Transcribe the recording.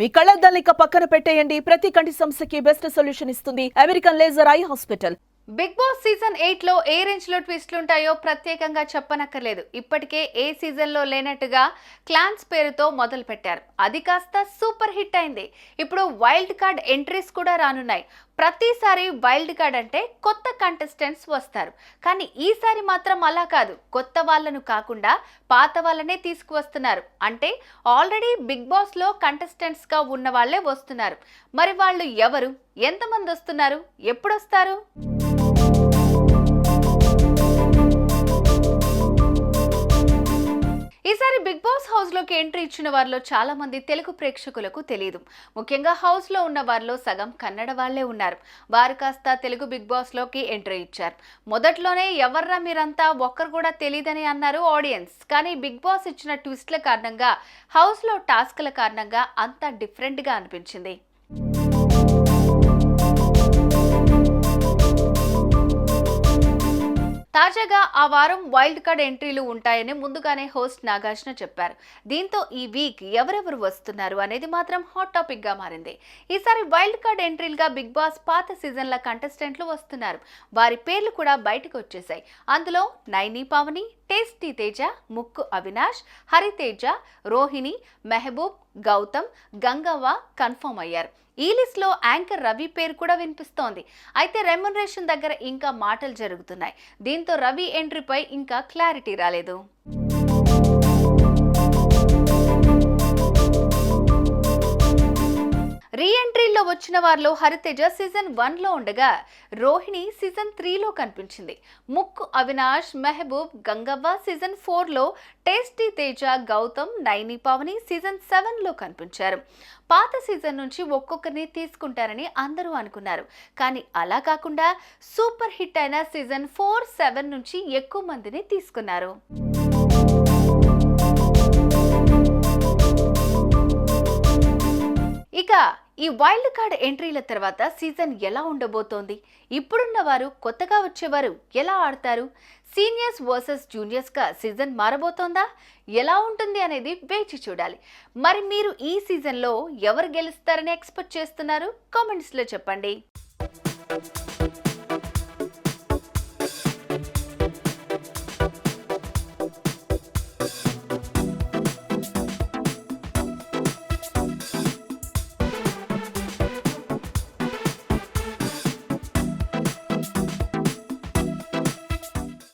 మీ కళ్ళద్దాలిక పక్కన పెట్టేయండి. ప్రతి కంటి సమస్యకి బెస్ట్ సొల్యూషన్ ఇస్తుంది. American laser eye hospital. Bigg Boss season ఎయిట్లో ఏ రేంజ్లో ట్విస్ట్లు ఉంటాయో ప్రత్యేకంగా చెప్పనక్కర్లేదు. ఇప్పటికే ఏ సీజన్లో లేనట్టుగా క్లాన్స్ పేరుతో మొదలు పెట్టారు అది కాస్త సూపర్ హిట్ అయింది. ఇప్పుడు వైల్డ్ కార్డ్ ఎంట్రీస్ కూడా రానున్నాయి. ప్రతిసారి వైల్డ్ కార్డ్ అంటే కొత్త కంటెస్టెంట్స్ వస్తారు. కానీ ఈసారి మాత్రం అలా కాదు. కొత్త వాళ్ళను కాకుండా పాత వాళ్ళనే తీసుకువస్తున్నారు. అంటే ఆల్రెడీ బిగ్ బాస్లో కంటెస్టెంట్స్గా ఉన్న వాళ్ళే వస్తున్నారు. మరి వాళ్ళు ఎవరు? ఎంతమంది వస్తున్నారు? ఎప్పుడు సినిమాకి ఎంట్రీ ఇచ్చిన వారిలో చాలా మంది తెలుగు ప్రేక్షకులకు తెలియదు ముఖ్యంగా హౌస్లో ఉన్న వారిలో సగం కన్నడ వాళ్ళే ఉన్నారు. వారు కాస్త తెలుగు బిగ్ బాస్లోకి ఎంట్రీ ఇచ్చారు. మొదట్లోనే ఎవర్రా మీరంతా ఒక్కరు కూడా తెలియదని అన్నారు ఆడియన్స్. కానీ బిగ్ బాస్ ఇచ్చిన ట్విస్ట్ల కారణంగా హౌస్లో టాస్క్ల కారణంగా అంతా డిఫరెంట్గా అనిపించింది. తాజాగా ఆ వారం వైల్డ్ కార్డ్ ఎంట్రీలు ఉంటాయని ముందుగానే హోస్ట్ నాగార్జున చెప్పారు. దీంతో ఈ వీక్ ఎవరెవరు వస్తున్నారు అనేది మాత్రం హాట్ టాపిక్గా మారింది. ఈసారి వైల్డ్ కార్డ్ ఎంట్రీలుగా బిగ్ బాస్ పాత సీజన్ల కంటెస్టెంట్లు వస్తున్నారు. వారి పేర్లు కూడా బయటకు వచ్చేసాయి అందులో నైని పావని టేస్టీ తేజ ముక్కు అవినాష్ హరితేజ రోహిణి మెహబూబ్ గౌతమ్ గంగవ్వ కన్ఫర్మ్ అయ్యారు. ఈ లిస్ట్లో యాంకర్ రవి పేరు కూడా వినిపిస్తోంది. అయితే రెమ్యునరేషన్ దగ్గర ఇంకా మాటలు జరుగుతున్నాయి. దీంతో రవి ఎంట్రీపై ఇంకా క్లారిటీ రాలేదు. వచ్చిన వారిలో హరితేజ సీజన్ వన్లో ఉండగా రోహిణి సీజన్ త్రీలో కనిపించింది. ముక్కు అవినాష్ మెహబూబ్ గంగవ్వ సీజన్ ఫోర్లో టేస్టీ తేజ గౌతమ్ నైని పావని సీజన్ సెవెన్లో కనిపించారు. పాత సీజన్ నుంచి ఒక్కొక్కరిని తీసుకుంటారని అందరూ అనుకున్నారు. కానీ అలా కాకుండా సూపర్ హిట్ అయిన సీజన్ ఫోర్ సెవెన్ నుంచి ఎక్కువ మందిని తీసుకున్నారు. ఈ వైల్డ్ కార్డ్ ఎంట్రీల తర్వాత సీజన్ ఎలా ఉండబోతోంది? ఇప్పుడున్న వారు కొత్తగా వచ్చేవారు ఎలా ఆడతారు? సీనియర్స్ వర్సెస్ జూనియర్స్గా సీజన్ మారబోతోందా? ఎలా ఉంటుంది అనేది వేచి చూడాలి. మరి మీరు ఈ సీజన్లో ఎవరు గెలుస్తారని ఎక్స్పెక్ట్ చేస్తున్నారు? కామెంట్స్లో చెప్పండి.